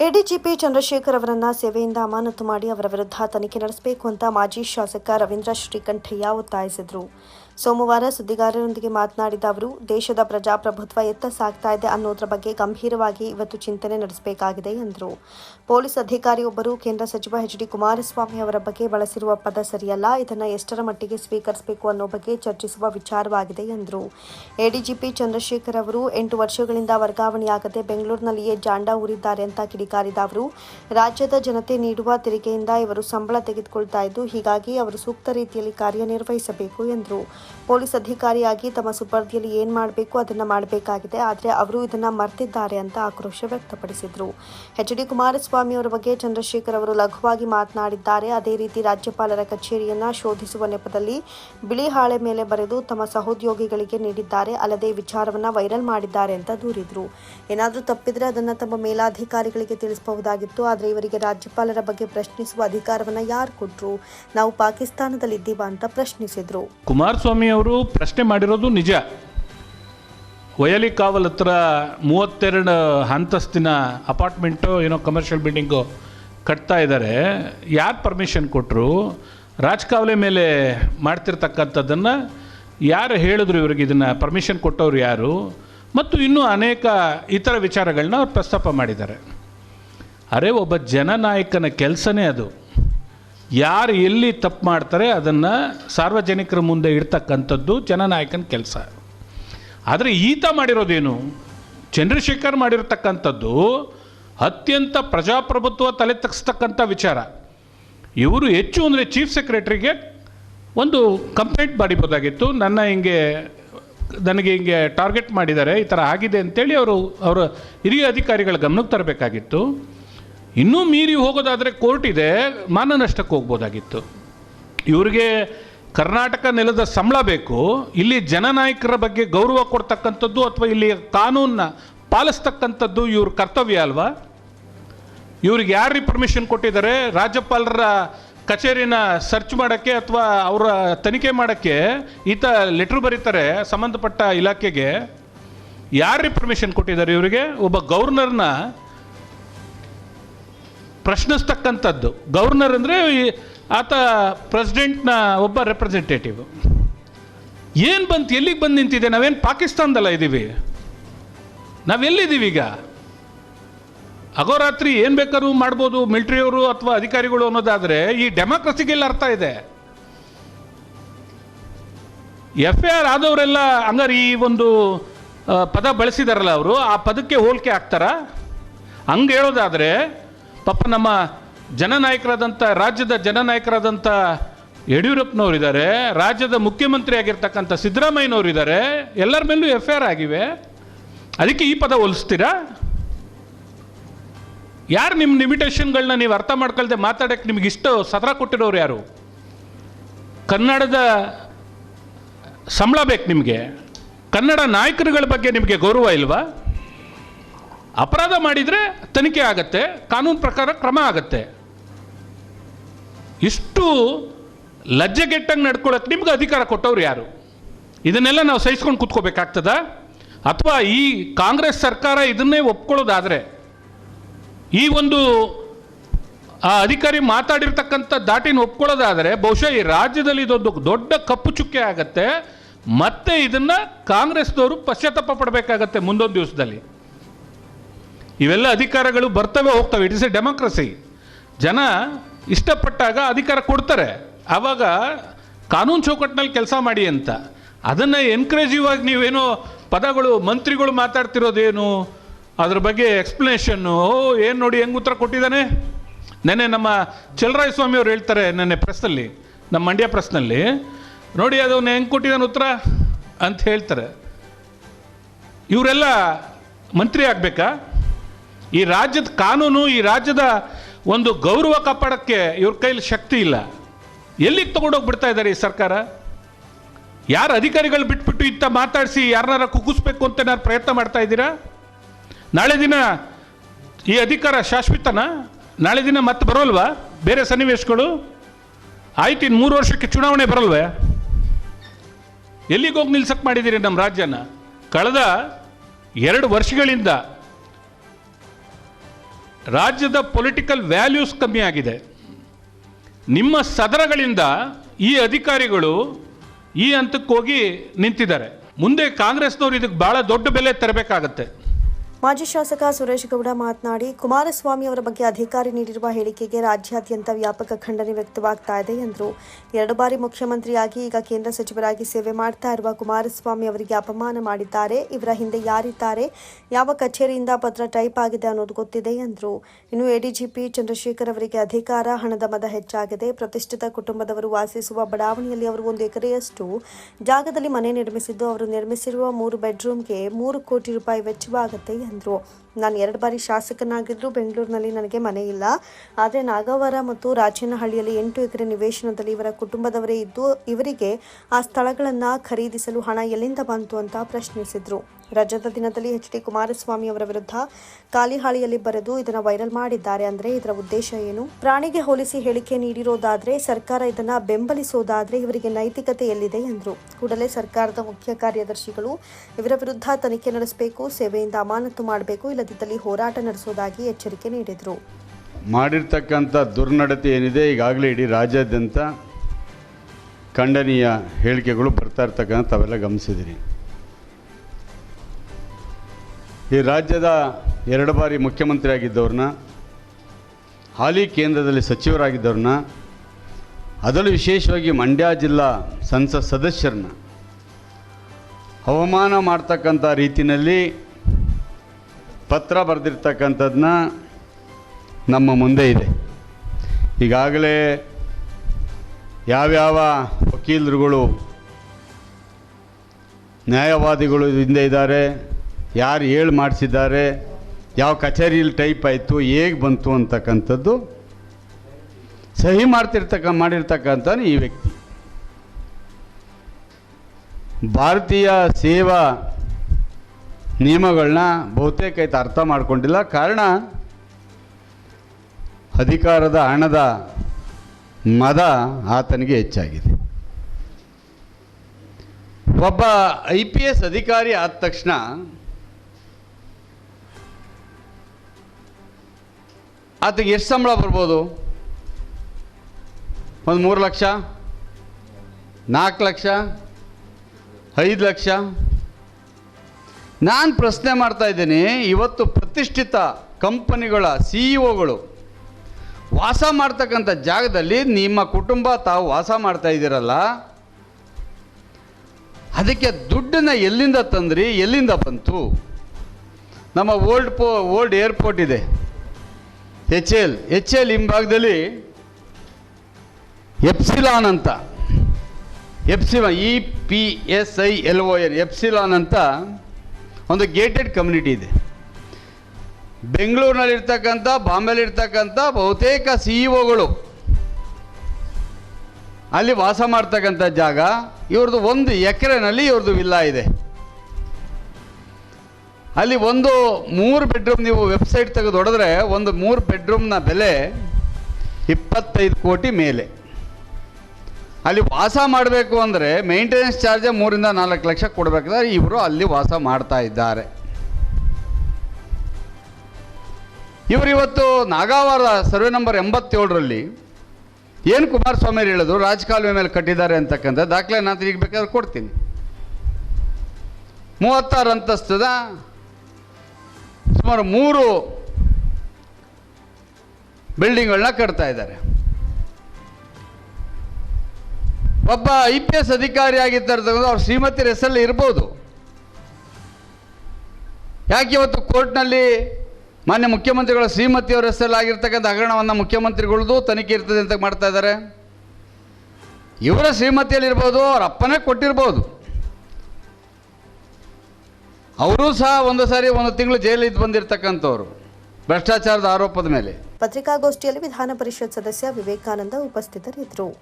ADGP Chandrashekhar ಅವರನ್ನ ಸೇವೆಯಿಂದ ಅಮಾನತು ಮಾಡಿ ಅವರ ವಿರುದ್ಧ ತನಿಖೆ ನಡೆಸಬೇಕು ಅಂತ ಮಾಜಿ ಶಾಸಕ ರವೀಂದ್ರ ಶ್ರೀಕಂಠಯ್ಯ ಒತ್ತಾಯಿಸಿದರು. ಸೋಮವಾರ ಸುದ್ದಿಗಾರರೊಂದಿಗೆ ಮಾತನಾಡಿದ ಅವರು, ದೇಶದ ಪ್ರಜಾಪ್ರಭುತ್ವ ಎತ್ತ ಸಾಗ್ತಾ ಇದೆ ಅನ್ನೋದ್ರ ಬಗ್ಗೆ ಗಂಭೀರವಾಗಿ ಇವತ್ತು ಚಿಂತನೆ ನಡೆಸಬೇಕಾಗಿದೆ ಎಂದರು. ಪೊಲೀಸ್ ಅಧಿಕಾರಿಯೊಬ್ಬರು ಕೇಂದ್ರ ಸಚಿವ ಎಚ್ ಡಿ ಕುಮಾರಸ್ವಾಮಿ ಅವರ ಬಗ್ಗೆ ಬಳಸಿರುವ ಪದ ಸರಿಯಲ್ಲ, ಇದನ್ನು ಎಷ್ಟರ ಮಟ್ಟಿಗೆ ಸ್ವೀಕರಿಸಬೇಕು ಅನ್ನೋ ಬಗ್ಗೆ ಚರ್ಚಿಸುವ ವಿಚಾರವಾಗಿದೆ ಎಂದರು. ಎಡಿಜಿಪಿ ಚಂದ್ರಶೇಖರ್ ಅವರು, ಎಂಟು ವರ್ಷಗಳಿಂದ ವರ್ಗಾವಣೆಯಾಗದೆ ಬೆಂಗಳೂರಿನಲ್ಲಿಯೇ ಜಾಂಡ ಊರಿದ್ದಾರೆ ಅಂತ ಕಿಡಿಕಾರಿದ ಅವರು, ರಾಜ್ಯದ ಜನತೆ ನೀಡುವ ತೆರಿಗೆಯಿಂದ ಇವರು ಸಂಬಳ ತೆಗೆದುಕೊಳ್ತಾ ಇದ್ದು, ಹೀಗಾಗಿ ಅವರು ಸೂಕ್ತ ರೀತಿಯಲ್ಲಿ ಕಾರ್ಯನಿರ್ವಹಿಸಬೇಕು ಎಂದರು. ಪೊಲೀಸ್ ಅಧಿಕಾರಿಯಾಗಿ ತಮ್ಮ ಸುಪರ್ದಿಯಲ್ಲಿ ಏನ್ ಮಾಡಬೇಕು, ಅದನ್ನ ಮಾಡಬೇಕಾಗಿದೆ. ಆದರೆ ಅವರು ಇದನ್ನ ಮರ್ತಿದ್ದಾರೆ ಅಂತ ಆಕ್ರೋಶ ವ್ಯಕ್ತಪಡಿಸಿದರು. ಎಚ್ ಡಿ ಕುಮಾರಸ್ವಾಮಿ ಅವರ ಬಗ್ಗೆ ಚಂದ್ರಶೇಖರ್ ಅವರು ಲಘುವಾಗಿ ಮಾತನಾಡಿದ್ದಾರೆ. ಅದೇ ರೀತಿ ರಾಜ್ಯಪಾಲರ ಕಚೇರಿಯನ್ನ ಶೋಧಿಸುವ ನೆಪದಲ್ಲಿ ಬಿಳಿ ಹಾಳೆ ಮೇಲೆ ಬರೆದು ತಮ್ಮ ಸಹೋದ್ಯೋಗಿಗಳಿಗೆ ನೀಡಿದ್ದಾರೆ. ಅಲ್ಲದೆ ವಿಚಾರವನ್ನ ವೈರಲ್ ಮಾಡಿದ್ದಾರೆ ಅಂತ ದೂರಿದ್ರು. ಏನಾದರೂ ತಪ್ಪಿದ್ರೆ ಅದನ್ನ ತಮ್ಮ ಮೇಲಾಧಿಕಾರಿಗಳಿಗೆ ತಿಳಿಸಬಹುದಾಗಿತ್ತು. ಆದರೆ ಇವರಿಗೆ ರಾಜ್ಯಪಾಲರ ಬಗ್ಗೆ ಪ್ರಶ್ನಿಸುವ ಅಧಿಕಾರವನ್ನ ಯಾರು ಕೊಟ್ಟರು ನಾವು ಪಾಕಿಸ್ತಾನದಲ್ಲಿದ್ದೀವಾ ಅಂತ ಪ್ರಶ್ನಿಸಿದ್ರು. ಕುಮಾರಸ್ವಾಮಿ ಅವರು ಪ್ರಶ್ನೆ ಮಾಡಿರೋದು ನಿಜ. ವಯಲಿ ಕಾವಲ್ ಹತ್ರ ಮೂವತ್ತೆರಡು ಅಂತಸ್ತಿನ ಅಪಾರ್ಟ್ಮೆಂಟು, ಏನೋ ಕಮರ್ಷಿಯಲ್ ಬಿಲ್ಡಿಂಗು ಕಟ್ತಾ ಇದ್ದಾರೆ ಯಾರು ಪರ್ಮಿಷನ್ ಕೊಟ್ಟರು ರಾಜಕಾವಲೆ ಮೇಲೆ ಮಾಡ್ತಿರ್ತಕ್ಕಂಥದ್ದನ್ನು ಯಾರು ಹೇಳಿದ್ರು ಇವ್ರಿಗೆ ಇದನ್ನು? ಪರ್ಮಿಷನ್ ಕೊಟ್ಟವ್ರು ಯಾರು? ಮತ್ತು ಇನ್ನೂ ಅನೇಕ ಇತರ ವಿಚಾರಗಳನ್ನ ಅವ್ರು ಪ್ರಸ್ತಾಪ ಮಾಡಿದ್ದಾರೆ. ಅರೆ, ಒಬ್ಬ ಜನನಾಯಕನ ಕೆಲಸನೇ ಅದು. ಯಾರು ಎಲ್ಲಿ ತಪ್ಪು ಮಾಡ್ತಾರೆ ಅದನ್ನು ಸಾರ್ವಜನಿಕರ ಮುಂದೆ ಇಡ್ತಕ್ಕಂಥದ್ದು ಜನನಾಯಕನ ಕೆಲಸ. ಆದರೆ ಈತ ಮಾಡಿರೋದೇನು? ಚಂದ್ರಶೇಖರ್ ಮಾಡಿರ್ತಕ್ಕಂಥದ್ದು ಅತ್ಯಂತ ಪ್ರಜಾಪ್ರಭುತ್ವ ತಲೆ ತಗ್ಸ್ತಕ್ಕಂಥ ವಿಚಾರ. ಇವರು ಹೆಚ್ಚು ಅಂದರೆ ಚೀಫ್ ಸೆಕ್ರೆಟ್ರಿಗೆ ಒಂದು ಕಂಪ್ಲೇಂಟ್ ಮಾಡಿಬೋದಾಗಿತ್ತು. ನನ್ನ ಹಿಂಗೆ, ನನಗೆ ಹಿಂಗೆ ಟಾರ್ಗೆಟ್ ಮಾಡಿದ್ದಾರೆ, ಈ ಥರ ಆಗಿದೆ ಅಂತೇಳಿ ಅವರು, ಅವರ ಹಿರಿಯ ಅಧಿಕಾರಿಗಳ ಗಮನಕ್ಕೆ ತರಬೇಕಾಗಿತ್ತು. ಇನ್ನೂ ಮೀರಿ ಹೋಗೋದಾದರೆ ಕೋರ್ಟ್ ಇದೆ ಮಾನ ನಷ್ಟಕ್ಕೆ ಹೋಗ್ಬೋದಾಗಿತ್ತು. ಇವರಿಗೆ ಕರ್ನಾಟಕ ನೆಲದ ಸಂಬಳ ಬೇಕು, ಇಲ್ಲಿ ಜನನಾಯಕರ ಬಗ್ಗೆ ಗೌರವ ಕೊಡ್ತಕ್ಕಂಥದ್ದು ಅಥವಾ ಇಲ್ಲಿ ಕಾನೂನನ್ನ ಪಾಲಿಸ್ತಕ್ಕಂಥದ್ದು ಇವ್ರ ಕರ್ತವ್ಯ ಅಲ್ವಾ? ಇವ್ರಿಗೆ ಯಾರು ಪರ್ಮಿಷನ್ ಕೊಟ್ಟಿದ್ದಾರೆ? ರಾಜ್ಯಪಾಲರ ಕಚೇರಿನ ಸರ್ಚ್ ಮಾಡೋಕ್ಕೆ ಅಥವಾ ಅವರ ತನಿಖೆ ಮಾಡೋಕ್ಕೆ ಈತ ಲೆಟ್ರ್ ಬರೀತಾರೆ ಸಂಬಂಧಪಟ್ಟ ಇಲಾಖೆಗೆ. ಯಾರು ಪರ್ಮಿಷನ್ ಕೊಟ್ಟಿದ್ದಾರೆ ಇವರಿಗೆ? ಒಬ್ಬ ಗವರ್ನರ್ನ ಪ್ರಶ್ನಿಸ್ತಕ್ಕಂಥದ್ದು. ಗವರ್ನರ್ ಅಂದರೆ ಆತ ಪ್ರೆಸಿಡೆಂಟ್ನ ಒಬ್ಬ ರೆಪ್ರೆಸೆಂಟೇಟಿವ್ ಏನು ಬಂತು, ಎಲ್ಲಿಗೆ ಬಂದು ನಿಂತಿದೆ? ನಾವೇನು ಪಾಕಿಸ್ತಾನದಲ್ಲ ಇದ್ದೀವಿ ನಾವೆಲ್ಲಿದ್ದೀವಿ ಈಗ ಅಗೋರಾತ್ರಿ ಏನು ಬೇಕಾದ್ರೂ ಮಾಡ್ಬೋದು, ಮಿಲ್ಟ್ರಿಯವರು ಅಥವಾ ಅಧಿಕಾರಿಗಳು ಅನ್ನೋದಾದರೆ ಈ ಡೆಮಾಕ್ರಸಿಗೆಲ್ಲ ಅರ್ಥ ಇದೆ. ಎಫ್ ಐ ಆರ್ ಆದವರೆಲ್ಲ ಹಂಗಾರೆ ಈ ಒಂದು ಪದ ಬಳಸಿದಾರಲ್ಲ ಅವರು, ಆ ಪದಕ್ಕೆ ಹೋಲಿಕೆ ಆಗ್ತಾರ ಹಂಗೆ ಹೇಳೋದಾದರೆ ಪಾಪ ನಮ್ಮ ಜನನಾಯಕರಾದಂಥ, ರಾಜ್ಯದ ಜನನಾಯಕರಾದಂಥ ಯಡಿಯೂರಪ್ಪನವ್ರು ಇದ್ದಾರೆ ರಾಜ್ಯದ ಮುಖ್ಯಮಂತ್ರಿ ಆಗಿರ್ತಕ್ಕಂಥ ಸಿದ್ದರಾಮಯ್ಯನವ್ರು ಇದ್ದಾರೆ ಎಲ್ಲರ ಮೇಲೂ ಎಫ್ ಐ ಆರ್ ಆಗಿವೆ. ಅದಕ್ಕೆ ಈ ಪದ ಹೋಲಿಸ್ತೀರಾ? ಯಾರು ನಿಮ್ಮ ಲಿಮಿಟೇಷನ್ಗಳನ್ನ ನೀವು ಅರ್ಥ ಮಾಡ್ಕೊಳ್ದೆ ಮಾತಾಡೋಕ್ಕೆ ನಿಮ್ಗೆ ಇಷ್ಟು ಸದರ ಕೊಟ್ಟಿರೋರು ಯಾರು? ಕನ್ನಡದ ಸಂಬಳ ಬೇಕು ನಿಮಗೆ. ಕನ್ನಡ ನಾಯಕರುಗಳ ಬಗ್ಗೆ ನಿಮಗೆ ಗೌರವ ಇಲ್ವಾ? ಅಪರಾಧ ಮಾಡಿದರೆ ತನಿಖೆ ಆಗತ್ತೆ, ಕಾನೂನು ಪ್ರಕಾರ ಕ್ರಮ ಆಗತ್ತೆ. ಇಷ್ಟು ಲಜ್ಜೆಗೆಟ್ಟಂಗೆ ನಡ್ಕೊಳಕ್ಕೆ ನಿಮ್ಗೆ ಅಧಿಕಾರ ಕೊಟ್ಟವ್ರು ಯಾರು? ಇದನ್ನೆಲ್ಲ ನಾವು ಸಹಿಸ್ಕೊಂಡು ಕೂತ್ಕೋಬೇಕಾಗ್ತದ? ಅಥವಾ ಈ ಕಾಂಗ್ರೆಸ್ ಸರ್ಕಾರ ಇದನ್ನೇ ಒಪ್ಕೊಳ್ಳೋದಾದರೆ, ಈ ಒಂದು, ಆ ಅಧಿಕಾರಿ ಮಾತಾಡಿರ್ತಕ್ಕಂಥ ದಾಟಿನ ಒಪ್ಕೊಳ್ಳೋದಾದರೆ, ಬಹುಶಃ ಈ ರಾಜ್ಯದಲ್ಲಿ ಇದೊಂದು ದೊಡ್ಡ ಕಪ್ಪು ಚುಕ್ಕೆ ಆಗತ್ತೆ, ಮತ್ತೆ ಇದನ್ನು ಕಾಂಗ್ರೆಸ್ನವರು ಪಶ್ಚಾತ್ತಾಪ ಪಡಬೇಕಾಗತ್ತೆ ಮುಂದೊಂದು ದಿವಸದಲ್ಲಿ. ಇವೆಲ್ಲ ಅಧಿಕಾರಗಳು ಬರ್ತವೆ, ಹೋಗ್ತವೆ. ಇಟ್ ಇಸ್ ಎ ಡೆಮೋಕ್ರಸಿ ಜನ ಇಷ್ಟಪಟ್ಟಾಗ ಅಧಿಕಾರ ಕೊಡ್ತಾರೆ. ಆವಾಗ ಕಾನೂನು ಚೌಕಟ್ಟಿನಲ್ಲಿ ಕೆಲಸ ಮಾಡಿ ಅಂತ. ಅದನ್ನು ಎನ್ಕರೇಜಿವ್ ಆಗಿ ನೀವೇನೋ ಪದಗಳು, ಮಂತ್ರಿಗಳು ಮಾತಾಡ್ತಿರೋದೇನು? ಅದ್ರ ಬಗ್ಗೆ ಎಕ್ಸ್ಪ್ಲನೇಷನ್ನು ಏನು ನೋಡಿ, ಹೆಂಗೆ ಉತ್ತರ ಕೊಟ್ಟಿದ್ದಾನೆ? ನೆನ್ನೆ ನಮ್ಮ ಚಲರಾಯ ಸ್ವಾಮಿ ಅವ್ರು ಹೇಳ್ತಾರೆ ನೆನ್ನೆ ಪ್ರೆಸ್ನಲ್ಲಿ ನಮ್ಮ ಮಂಡ್ಯ ಪ್ರೆಸ್ನಲ್ಲಿ ನೋಡಿ ಅದವನ್ನ ಹೆಂಗೆ ಕೊಟ್ಟಿದ್ದಾನೆ ಉತ್ತರ ಅಂತ ಹೇಳ್ತಾರೆ. ಇವರೆಲ್ಲ ಮಂತ್ರಿ ಆಗಬೇಕಾ? ಈ ರಾಜ್ಯದ ಕಾನೂನು, ಈ ರಾಜ್ಯದ ಒಂದು ಗೌರವ ಕಾಪಾಡೋಕ್ಕೆ ಇವ್ರ ಕೈಲಿ ಶಕ್ತಿ ಇಲ್ಲ. ಎಲ್ಲಿಗೆ ತಗೊಂಡೋಗಿ ಬಿಡ್ತಾ ಇದ್ದಾರೆ ಈ ಸರ್ಕಾರ? ಯಾರು ಅಧಿಕಾರಿಗಳು ಬಿಟ್ಬಿಟ್ಟು ಇತ್ತ ಮಾತಾಡಿಸಿ ಯಾರನ್ನಾರ ಕುಗ್ಗಿಸ್ಬೇಕು ಅಂತ ಏನಾರು ಪ್ರಯತ್ನ ಮಾಡ್ತಾ ಇದ್ದೀರಾ? ನಾಳೆ ದಿನ ಈ ಅಧಿಕಾರ ಶಾಶ್ವತನ? ನಾಳೆ ದಿನ ಮತ್ತೆ ಬರೋಲ್ವಾ ಬೇರೆ ಸನ್ನಿವೇಶಗಳು? ಆಯ್ತು ಇನ್ನು ಮೂರು ವರ್ಷಕ್ಕೆ ಚುನಾವಣೆ ಬರಲ್ವೇ? ಎಲ್ಲಿಗೆ ಹೋಗಿ ನಿಲ್ಸಕ್ಕೆ ಮಾಡಿದ್ದೀರಿ ನಮ್ಮ ರಾಜ್ಯನ? ಕಳೆದ ಎರಡು ವರ್ಷಗಳಿಂದ ರಾಜ್ಯದ ಪೊಲಿಟಿಕಲ್ ವ್ಯಾಲ್ಯೂಸ್ ಕಮ್ಮಿ ಆಗಿದೆ. ನಿಮ್ಮ ಸದನಗಳಿಂದ ಈ ಅಧಿಕಾರಿಗಳು ಈ ಹಂತಕ್ಕೋಗಿ ನಿಂತಿದ್ದಾರೆ. ಮುಂದೆ ಕಾಂಗ್ರೆಸ್ನವರು ಇದಕ್ಕೆ ಬಹಳ ದೊಡ್ಡ ಬೆಲೆ ತರಬೇಕಾಗತ್ತೆ. ಮಾಜಿ ಶಾಸಕ ಸುರೇಶ್ ಗೌಡ ಮಾತನಾಡಿ, ಕುಮಾರಸ್ವಾಮಿ ಅವರ ಬಗ್ಗೆ ಅಧಿಕಾರಿ ನೀಡಿರುವ ಹೇಳಿಕೆಗೆ ರಾಜ್ಯಾದ್ಯಂತ ವ್ಯಾಪಕ ಖಂಡನೆ ವ್ಯಕ್ತವಾಗ್ತಾ ಇದೆ ಎಂದರು. ಎರಡು ಬಾರಿ ಮುಖ್ಯಮಂತ್ರಿಯಾಗಿ ಈಗ ಕೇಂದ್ರ ಸಚಿವರಾಗಿ ಸೇವೆ ಮಾಡ್ತಾ ಇರುವ ಕುಮಾರಸ್ವಾಮಿ ಅವರಿಗೆ ಅಪಮಾನ ಮಾಡಿದ್ದಾರೆ. ಇವರ ಹಿಂದೆ ಯಾರಿದ್ದಾರೆ? ಯಾವ ಕಚೇರಿಯಿಂದ ಪತ್ರ ಟೈಪ್ ಆಗಿದೆ ಅನ್ನೋದು ಗೊತ್ತಿದೆ ಎಂದರು. ಇನ್ನು ಎಡಿಜಿಪಿ ಚಂದ್ರಶೇಖರ್ ಅವರಿಗೆ ಅಧಿಕಾರ, ಹಣದ ಮದ ಹೆಚ್ಚಾಗಿದೆ. ಪ್ರತಿಷ್ಠಿತ ಕುಟುಂಬದವರು ವಾಸಿಸುವ ಬಡಾವಣೆಯಲ್ಲಿ ಅವರು ಒಂದು ಎಕರೆಯಷ್ಟು ಜಾಗದಲ್ಲಿ ಮನೆ ನಿರ್ಮಿಸಿದ್ದು, ಅವರು ನಿರ್ಮಿಸಿರುವ ಮೂರು ಬೆಡ್ರೂಮ್ಗೆ ಮೂರು ಕೋಟಿ ರೂಪಾಯಿ ವೆಚ್ಚವಾಗುತ್ತೆ ಎಂದರು ನಾನು ಎರಡು ಬಾರಿ ಶಾಸಕನಾಗಿದ್ದರೂ ಬೆಂಗಳೂರಿನಲ್ಲಿ ನನಗೆ ಮನೆ ಇಲ್ಲ. ಆದರೆ ನಾಗವಾರ ಮತ್ತು ರಾಜನಹಳ್ಳಿಯಲ್ಲಿ ಎಂಟು ಎಕರೆ ನಿವೇಶನದಲ್ಲಿ ಇವರ ಕುಟುಂಬದವರೇ ಇದ್ದು, ಇವರಿಗೆ ಆ ಸ್ಥಳಗಳನ್ನು ಖರೀದಿಸಲು ಹಣ ಎಲ್ಲಿಂದ ಬಂತು ಅಂತ ಪ್ರಶ್ನಿಸಿದರು. ರಜದ ದಿನದಲ್ಲಿ ಎಚ್ ಡಿ ಕುಮಾರಸ್ವಾಮಿ ಅವರ ವಿರುದ್ಧ ಕಾಲಿಹಾಳಿಯಲ್ಲಿ ಬರೆದು ಇದನ್ನು ವೈರಲ್ ಮಾಡಿದ್ದಾರೆ. ಅಂದರೆ ಇದರ ಉದ್ದೇಶ ಏನು? ಪ್ರಾಣಿಗೆ ಹೋಲಿಸಿ ಹೇಳಿಕೆ ನೀಡಿರೋದಾದರೆ, ಸರ್ಕಾರ ಇದನ್ನ ಬೆಂಬಲಿಸೋದಾದರೆ ಇವರಿಗೆ ನೈತಿಕತೆ ಎಲ್ಲಿದೆ ಎಂದರು. ಕೂಡಲೇ ಸರ್ಕಾರದ ಮುಖ್ಯ ಕಾರ್ಯದರ್ಶಿಗಳು ಇವರ ವಿರುದ್ಧ ತನಿಖೆ ನಡೆಸಬೇಕು, ಸೇವೆಯಿಂದ ಅಮಾನತು ಮಾಡಬೇಕು, ಇಲ್ಲದಿದ್ದಲ್ಲಿ ಹೋರಾಟ ನಡೆಸೋದಾಗಿ ಎಚ್ಚರಿಕೆ ನೀಡಿದರು. ಮಾಡಿರ್ತಕ್ಕಂಥ ದುರ್ನಡತೆ ಏನಿದೆ, ಈಗಾಗಲೇ ಇಡೀ ರಾಜ್ಯಾದ್ಯಂತ ಖಂಡನೀಯ ಹೇಳಿಕೆಗಳು ಬರ್ತಾ ಇರ್ತಕ್ಕಂಥ ತಾವೆಲ್ಲ ಗಮನಿಸಿದ್ದೀರಿ ಈ ರಾಜ್ಯದ ಎರಡು ಬಾರಿ ಮುಖ್ಯಮಂತ್ರಿ ಆಗಿದ್ದವ್ರನ್ನ ಹಾಲಿ ಕೇಂದ್ರದಲ್ಲಿ ಸಚಿವರಾಗಿದ್ದವ್ರನ್ನ, ಅದರಲ್ಲೂ ವಿಶೇಷವಾಗಿ ಮಂಡ್ಯ ಜಿಲ್ಲಾ ಸಂಸತ್ ಸದಸ್ಯರನ್ನ ಅವಮಾನ ಮಾಡ್ತಕ್ಕಂಥ ರೀತಿಯಲ್ಲಿ ಪತ್ರ ಬರೆದಿರ್ತಕ್ಕಂಥದ್ದನ್ನ ನಮ್ಮ ಮುಂದೆ ಇದೆ. ಈಗಾಗಲೇ ಯಾವ್ಯಾವ ವಕೀಲರುಗಳು, ನ್ಯಾಯವಾದಿಗಳು ಹಿಂದೆ ಇದ್ದಾರೆ ಯಾರು ಹೇಳಿ ಮಾಡಿಸಿದ್ದಾರೆ, ಯಾವ ಕಚೇರಿಯಲ್ಲಿ ಟೈಪ್ ಆಯಿತು, ಹೇಗೆ ಬಂತು ಅಂತಕ್ಕಂಥದ್ದು ಸಹಿ ಮಾಡ್ತಿರ್ತಕ್ಕ ಮಾಡಿರ್ತಕ್ಕಂಥ ಈ ವ್ಯಕ್ತಿ. ಭಾರತೀಯ ಸೇವಾ ನಿಯಮಗಳನ್ನ ಬಹುತೇಕ ಆಯ್ತು ಅರ್ಥ ಮಾಡಿಕೊಂಡಿಲ್ಲ. ಕಾರಣ, ಅಧಿಕಾರದ ಹಣದ ಮದ ಆತನಿಗೆ ಹೆಚ್ಚಾಗಿದೆ. ಒಬ್ಬ ಐ ಪಿ ಎಸ್ ಅಧಿಕಾರಿ ಆದ ತಕ್ಷಣ ಆತಗೆ ಎಷ್ಟು ಸಂಬಳ ಬರ್ಬೋದು? ಒಂದು ಮೂರು ಲಕ್ಷ? ನಾಲ್ಕು ಲಕ್ಷ? ಐದು ಲಕ್ಷ? ನಾನು ಪ್ರಶ್ನೆ ಮಾಡ್ತಾ ಇದ್ದೀನಿ, ಇವತ್ತು ಪ್ರತಿಷ್ಠಿತ ಕಂಪನಿಗಳ ಸಿ ಇ ವಾಸ ಮಾಡ್ತಕ್ಕಂಥ ಜಾಗದಲ್ಲಿ ನಿಮ್ಮ ಕುಟುಂಬ ತಾವು ವಾಸ ಮಾಡ್ತಾ ಇದ್ದೀರಲ್ಲ, ಅದಕ್ಕೆ ದುಡ್ಡನ್ನ ಎಲ್ಲಿಂದ ತಂದ್ರಿ? ಎಲ್ಲಿಂದ ಬಂತು? ನಮ್ಮ ಓಲ್ಡ್ ಪೋ, old airport H. L H L L ಹಿಂಭಾಗದಲ್ಲಿ ಎಪ್ಸಿಲಾನ್ ಅಂತ. Epsilon E P S I L O N epsilon ಅಂತ ಒಂದು ಗೇಟೆಡ್ ಕಮ್ಯುನಿಟಿ ಇದೆ. ಬೆಂಗಳೂರಿನಲ್ಲಿರ್ತಕ್ಕಂಥ ಬಾಂಬೆಲಿರ್ತಕ್ಕಂಥ ಬಹುತೇಕ ಸಿ ಇ ಒಗಳು ಅಲ್ಲಿ ವಾಸ ಮಾಡ್ತಕ್ಕಂಥ ಜಾಗ, ಇವ್ರದ್ದು ಒಂದು ಎಕರೆನಲ್ಲಿ ಇವ್ರದ್ದು ವಿಲ್ಲಾ ಇದೆ. ಅಲ್ಲಿ ಒಂದು ಮೂರು ಬೆಡ್ರೂಮ್ ನೀವು ವೆಬ್ಸೈಟ್ ತೆಗೆದು ಹೊಡೆದ್ರೆ ಒಂದು ಮೂರು ಬೆಡ್ರೂಮ್ನ ಬೆಲೆ ಇಪ್ಪತ್ತೈದು ಕೋಟಿ ಮೇಲೆ. ಅಲ್ಲಿ ವಾಸ ಮಾಡಬೇಕು ಅಂದರೆ ಮೇಂಟೆನೆನ್ಸ್ ಚಾರ್ಜ್ ಮೂರಿಂದ ನಾಲ್ಕು ಲಕ್ಷ ಕೊಡಬೇಕಾದ್ರೆ ಇವರು ಅಲ್ಲಿ ವಾಸ ಮಾಡ್ತಾ ಇದ್ದಾರೆ. ಇವರು ಇವತ್ತು ನಾಗಾವಾರ ಸರ್ವೆ ನಂಬರ್ ಎಂಬತ್ತೇಳರಲ್ಲಿ ಏನು ಕುಮಾರಸ್ವಾಮಿ ಹೇಳೋದು ರಾಜಕಾಲುವೆ ಮೇಲೆ ಕಟ್ಟಿದ್ದಾರೆ ಅಂತಕ್ಕಂಥ ದಾಖಲೆ ನಾನು ತಿರುಗಬೇಕಾದ್ರೆ ಬೇಕಾದ್ರೆ ಕೊಡ್ತೀನಿ. ಮೂವತ್ತಾರು ಅಂತಸ್ತದ ಸುಮಾರು ಮೂರು ಬಿಲ್ಡಿಂಗ್ಗಳನ್ನ ಕಟ್ತಾ ಇದ್ದಾರೆ. ಒಬ್ಬ ಐ ಪಿ ಎಸ್ ಅಧಿಕಾರಿ ಆಗಿರ್ತಕ್ಕಂಥ ಅವ್ರ ಶ್ರೀಮತಿ ಹೆಸರಲ್ಲಿ ಇರ್ಬೋದು. ಯಾಕೆ ಇವತ್ತು ಕೋರ್ಟ್ನಲ್ಲಿ ಮಾನ್ಯ ಮುಖ್ಯಮಂತ್ರಿಗಳ ಶ್ರೀಮತಿಯವರ ಹೆಸರಲ್ಲಿ ಆಗಿರ್ತಕ್ಕಂಥ ಹಗರಣವನ್ನು ಮುಖ್ಯಮಂತ್ರಿಗಳದು ತನಿಖೆ ಇರ್ತದೆ ಅಂತ ಮಾಡ್ತಾ ಇದ್ದಾರೆ. ಇವರ ಶ್ರೀಮತಿಯಲ್ಲಿ ಇರ್ಬೋದು ಅವ್ರ ಅಪ್ಪನೇ ಕೊಟ್ಟಿರ್ಬೋದು. ಅವರೂ ಸಹ ಒಂದು ಸಾರಿ ಒಂದು ತಿಂಗಳು ಜೈಲಿದ್ದು ಬಂದಿರತಕ್ಕಂಥವ್ರು. ಭ್ರಷ್ಟಾಚಾರದ ಆರೋಪದ ಮೇಲೆ. ಪತ್ರಿಕಾಗೋಷ್ಠಿಯಲ್ಲಿ ವಿಧಾನ ಪರಿಷತ್ ಸದಸ್ಯ ವಿವೇಕಾನಂದ ಉಪಸ್ಥಿತರಿದ್ದರು.